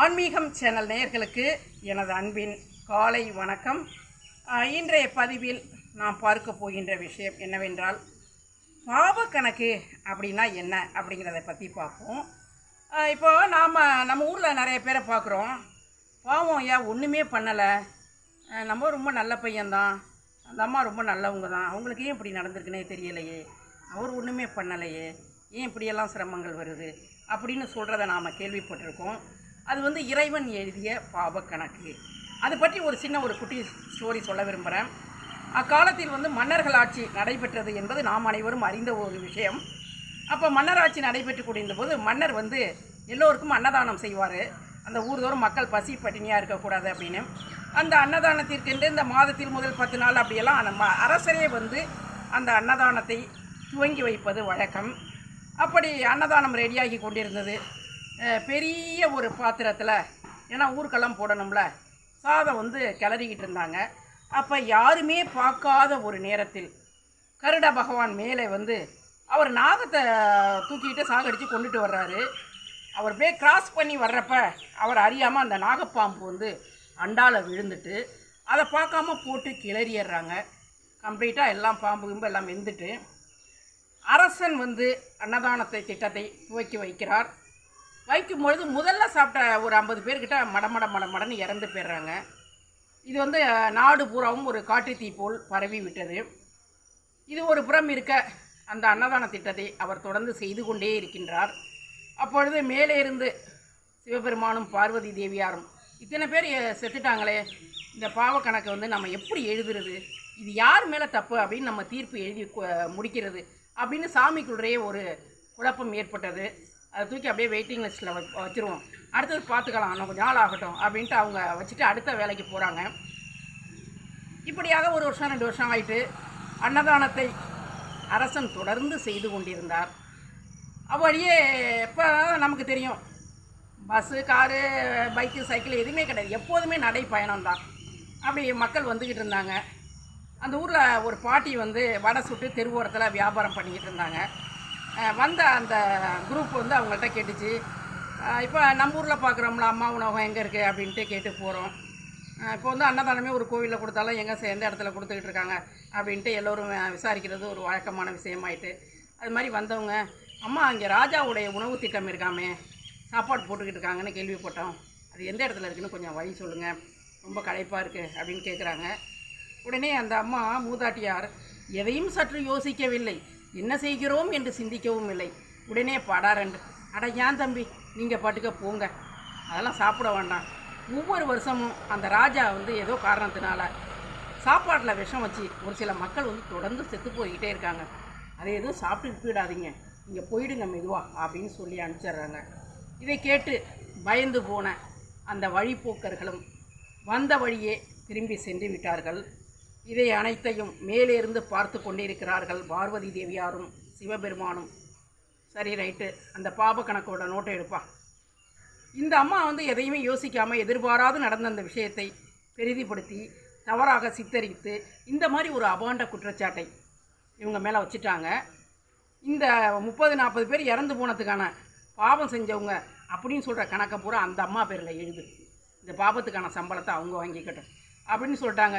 ஆன்மீகம் சேனல் நேயர்களுக்கு எனது அன்பின் காலை வணக்கம். இன்றைய பதிவில் நாம் பார்க்க போகின்ற விஷயம் என்னவென்றால் பாவ கணக்கு அப்படின்னா என்ன அப்படிங்கிறத பற்றி பார்ப்போம். இப்போ நாம் நம்ம ஊரில் நிறைய பேரை பார்க்குறோம். பாவம் ஏன் ஒன்றுமே பண்ணலை? நம்ம ரொம்ப நல்ல பையன்தான். அந்த அம்மா ரொம்ப நல்லவங்க தான் அவங்களுக்கு ஏன் இப்படி நடந்திருக்குன்னே தெரியலையே. அவர் ஒன்றுமே பண்ணலையே. ஏன் இப்படியெல்லாம் சிரமங்கள் வருது? அப்படின்னு சொல்கிறத நாம் கேள்விப்பட்டிருக்கோம். அது வந்து இறைவன் எழுதிய பாவ கணக்கு அது பற்றி ஒரு சின்ன ஒரு குட்டி ஸ்டோரி சொல்ல விரும்புகிறேன் அக்காலத்தில் வந்து மன்னர்கள் ஆட்சி நடைபெற்றது என்பது நாம் அனைவரும் அறிந்த ஒரு விஷயம். அப்போ மன்னராட்சி நடைபெற்று கொண்டிருந்தபோது மன்னர் வந்து எல்லோருக்கும் அன்னதானம் செய்வார். அந்த ஊர்தோறும் மக்கள் பசி பட்டினியாக இருக்கக்கூடாது அப்படின்னு. அந்த அன்னதானத்திற்கென்று இந்த மாதத்தில் முதல் பத்து நாள் அப்படியெல்லாம் நம்ம அரசரே வந்து அந்த அன்னதானத்தை துவங்கி வைப்பது வழக்கம். அப்படி அன்னதானம் ரெடியாகி கொண்டிருந்தது. பெரிய ஒரு பாத்திரத்தில் ஏன்னா ஊருக்கெல்லாம் போடணும்ல சாதம் வந்து கிளறிக்கிட்டு இருந்தாங்க. அப்போ யாருமே பார்க்காத ஒரு நேரத்தில் கருட பகவான் மேலே வந்து அவர் நாகத்தை தூக்கிட்டு சாகடித்து கொண்டுட்டு வர்றாரு. அவர் போய் கிராஸ் பண்ணி வர்றப்ப அவர் அறியாமல் அந்த நாகப்பாம்பு வந்து அண்டால விழுந்துட்டு அதை பார்க்காம போட்டு கிளறிடுறாங்க கம்ப்ளீட்டாக எல்லாம் பாம்பு கிம்பு எல்லாம் வெந்துட்டு அரசன் வந்து அன்னதானத்தை திட்டத்தை துவக்கி வைக்கிறார். வைக்கும் பொழுது முதல்ல சாப்பிட்ட ஒரு ஐம்பது பேர்கிட்ட மடமட மடமடன்னு இறந்து போயிடுறாங்க. இது வந்து நாடு பூராவும் ஒரு காட்டுத்தீ போல் பரவி விட்டது. இது ஒரு புறம் இருக்க அந்த அன்னதான திட்டத்தை அவர் தொடர்ந்து செய்து கொண்டே இருக்கின்றார். அப்பொழுது மேலே இருந்து சிவபெருமானும் பார்வதி தேவியாரும் இத்தனை பேர் செத்துட்டாங்களே இந்த பாவ கணக்கை வந்து நம்ம எப்படி எழுதுறது? இது யார் மேலே தப்பு அப்படின்னு நம்ம தீர்ப்பு எழுதி முடிக்கிறது அப்படின்னு சாமிக்குள்ளேயே ஒரு குழப்பம் ஏற்பட்டது. அதை தூக்கி அப்படியே வெயிட்டிங் லிஸ்ட்டில் வச்சுருவோம். அடுத்தது பார்த்துக்கலாம். இன்னும் கொஞ்சம் நாள் ஆகட்டும் அப்படின்ட்டு அவங்க வச்சுட்டு அடுத்த வேலைக்கு போகிறாங்க இப்படியாக ஒரு வருஷம் ரெண்டு வருஷம் ஆயிட்டு அன்னதானத்தை அரசன் தொடர்ந்து செய்து கொண்டிருந்தார். அவ்வழியே எப்போ நமக்கு தெரியும். பஸ்ஸு காரு பைக்கு சைக்கிள் எதுவுமே கிடையாது. எப்போதுமே நடை பயணம் தான். அப்படி மக்கள் வந்துக்கிட்டு இருந்தாங்க. அந்த ஊரில் ஒரு பாட்டி வந்து வடை சுட்டு தெருவோரத்தில் வியாபாரம் பண்ணிக்கிட்டு இருந்தாங்க. வந்த அந்த குரூப் வந்து அவங்கள்ட்ட கேட்டுச்சு. இப்போ நம்ம ஊரில் பார்க்குறோம்ல அம்மா உணவகம் எங்கே இருக்குது அப்படின்ட்டு கேட்டு போகிறோம் இப்போ வந்து அன்னதானமே ஒரு கோவிலில் கொடுத்தாலும் எங்கே சேர்ந்த இடத்துல கொடுத்துக்கிட்டு இருக்காங்க அப்படின்ட்டு எல்லோரும் விசாரிக்கிறது ஒரு வழக்கமான விஷயமாயிட்டு. அது மாதிரி வந்தவங்க அம்மா அங்கே ராஜாவுடைய உணவு திட்டம் இருக்காமே சாப்பாடு போட்டுக்கிட்டு இருக்காங்கன்னு கேள்விப்பட்டோம். அது எந்த இடத்துல இருக்குன்னு கொஞ்சம் வழி சொல்லுங்கள் ரொம்ப களைப்பாக இருக்குது அப்படின்னு கேட்குறாங்க உடனே அந்த அம்மா மூதாட்டியார் எதையும் சற்று யோசிக்கவில்லை. என்ன செய்கிறோம் என்று சிந்திக்கவும் இல்லை. உடனே படாரண்டு அட ஏன் தம்பி? நீங்கள் பாட்டுக்க போங்க. அதெல்லாம் சாப்பிட வேண்டாம். ஒவ்வொரு வருஷமும் அந்த ராஜா வந்து ஏதோ காரணத்தினால சாப்பாட்டில் விஷம் வச்சு ஒரு சில மக்கள் வந்து தொடர்ந்து செத்து போய்கிட்டே இருக்காங்க. அதை எதுவும் சாப்பிட்டு போயிடாதீங்க. இங்கே போயிடுங்க மெதுவா அப்படின்னு சொல்லி அனுப்பிச்சிடுறாங்க. இதை கேட்டு பயந்து போன அந்த வழிப்போக்கர்களும் வந்த வழியே திரும்பி சென்று விட்டார்கள். இதை அனைத்தையும் மேலே இருந்து பார்த்து கொண்டிருக்கிறார்கள் பார்வதி தேவியாரும் சிவபெருமானும். சரி ரைட்டு. அந்த பாப கணக்கோட நோட்டை எடுப்பா. இந்த அம்மா வந்து எதையுமே யோசிக்காமல் எதிர்பாராது நடந்த அந்த விஷயத்தை பெரிதிப்படுத்தி தவறாக சித்தரித்து இந்த மாதிரி ஒரு அபாண்ட குற்றச்சாட்டை இவங்க மேலே வச்சுட்டாங்க. இந்த முப்பது நாற்பது பேர் இறந்து போனதுக்கான பாவம் செஞ்சவங்க அப்படின்னு சொல்கிற கணக்கை பூரா அந்த அம்மா பேரில் எழுது. இந்த பாபத்துக்கான சம்பளத்தை அவங்க வாங்கிக்கட்டும். அப்படின்னு சொல்லிட்டாங்க.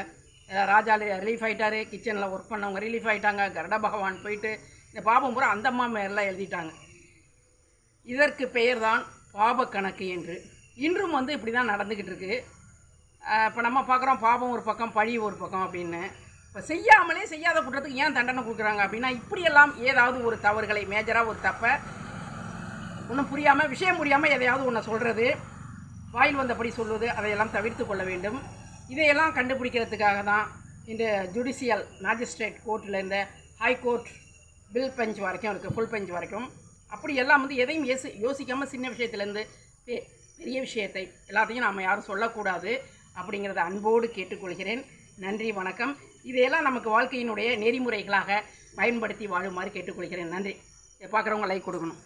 ராஜா ரிலீஃப் ஆகிட்டாரு கிச்சனில் ஒர்க் பண்ணவங்க ரிலீஃப் ஆகிட்டாங்க கருட பகவான் போயிட்டு இந்த பாபம் பூரா அந்த அம்மா மேரில் எழுதிட்டாங்க. இதற்கு பெயர்தான் பாப கணக்கு என்று. இன்றும் வந்து இப்படி தான் நடந்துக்கிட்டு இருக்குது இப்போ நம்ம பார்க்குறோம் பாபம் ஒரு பக்கம் பழி ஒரு பக்கம் அப்படின்னு. இப்போ செய்யாமலே செய்யாத குற்றத்துக்கு ஏன் தண்டனை கொடுக்குறாங்க அப்படின்னா இப்படியெல்லாம் ஏதாவது ஒரு தவறுகளை மேஜராக ஒரு தப்பை ஒன்றும் புரியாமல் விஷயம் புரியாமல் எதையாவது ஒன்று சொல்கிறது வாயில் வந்தபடி சொல்வது அதையெல்லாம் தவிர்த்து கொள்ள வேண்டும். இதையெல்லாம் கண்டுபிடிக்கிறதுக்காக தான் இந்த ஜுடிஷியல் மேஜிஸ்ட்ரேட் கோர்ட்டில் இந்த ஹை கோர்ட் பில் பெஞ்ச் வரைக்கும் இருக்குது ஃபுல் பெஞ்ச் வரைக்கும். அப்படி எல்லாம் வந்து எதையும் யோசி யோசிக்காமல் சின்ன விஷயத்துலேருந்து பெ பெரிய விஷயத்தை எல்லாத்தையும் நாம் யாரும் சொல்லக்கூடாது அப்படிங்கிறத அன்போடு கேட்டுக்கொள்கிறேன். நன்றி வணக்கம். இதையெல்லாம் நமக்கு வாழ்க்கையினுடைய நெறிமுறைகளாக பயன்படுத்தி வாழுமாறு கேட்டுக்கொள்கிறேன். நன்றி. இதை பார்க்குறவங்க லைக் கொடுக்கணும்.